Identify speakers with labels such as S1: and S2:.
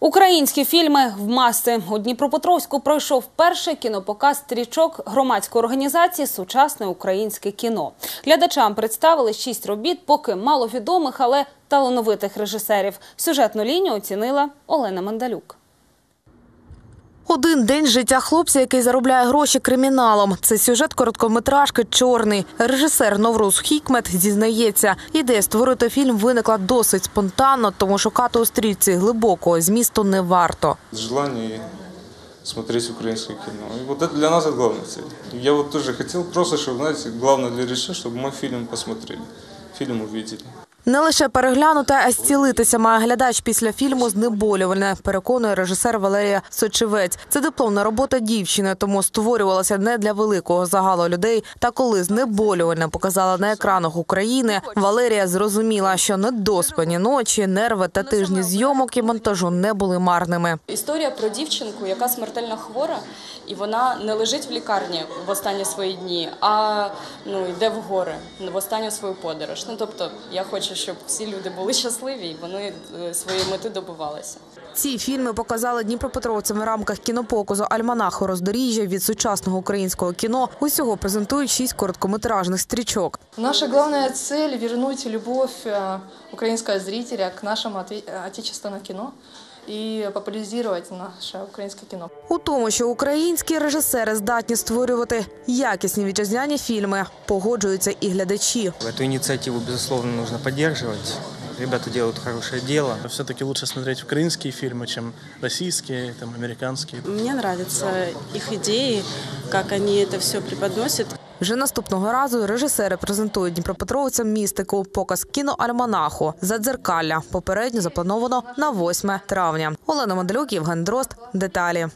S1: Українські фільми в маси у Дніпропетровську пройшов перший кінопоказ стрічок громадської організації Сучасне українське кіно. Глядачам представили шість робіт, поки маловідомих, але талановитих режисерів. Сюжетну лінію оцінила Олена Мандалюк.
S2: Один день життя хлопця, який заробляє гроші криміналом. Це сюжет короткометражки Чорний. Режисер Новруз Хікмет зізнається, ідея створити фільм виникла досить спонтанно, тому шукати у стрічці глибокого змісту не варто.
S3: желание смотреть украинское кино. И вот это для нас это главная цель. Я вот тоже хотел просто, чтобы, знаете, главное для режиссера, чтобы мой фильм посмотрели, фильм увидели.
S2: Не лише переглянути, а зцілитися має глядач після фільму знеболювальне, переконує режисер Валерія Сочевець. Це дипломна робота дівчини, тому створювалася не для великого загалу людей. Та коли знеболювальне показала на екранах України, Валерія зрозуміла, що недоспані ночі, нерви та тижні зйомок і монтажу не були марними.
S4: Історія про дівчинку, яка смертельно хвора, і вона не лежить в лікарні в останні свої дні, а ну йде в гори в останню свою подорож. Ну тобто, я хочу, щоб всі люди були щасливі і вони е, своєї мети добивалися.
S2: Ці фільми показали дніпропетровцям в рамках кінопоказу Альманаху роздоріжжя від сучасного українського кіно. Усього презентують шість короткометражних стрічок.
S5: Наша головна цель – вернуть любов українського зрителя к э, отечественному кино и популяризировать наше украинское кино.
S2: У тому, що українські режисери здатні створювати якісні вітчизняні фільми, погоджуються і глядачі.
S6: Эту инициативу, безусловно, нужно поддерживать. Ребята делают хорошее дело.
S7: Все-таки лучше смотреть украинские фильмы, чем российские, там, американские.
S8: Мне нравятся их идеи, как они это все преподносят.
S2: Вже наступного разу режисери презентують дніпропетровцям містику показ кіноальманаху «Задзеркалля». Попередньо заплановано на 8 травня. Олена Манделюк, Євген Дрозд. Деталі.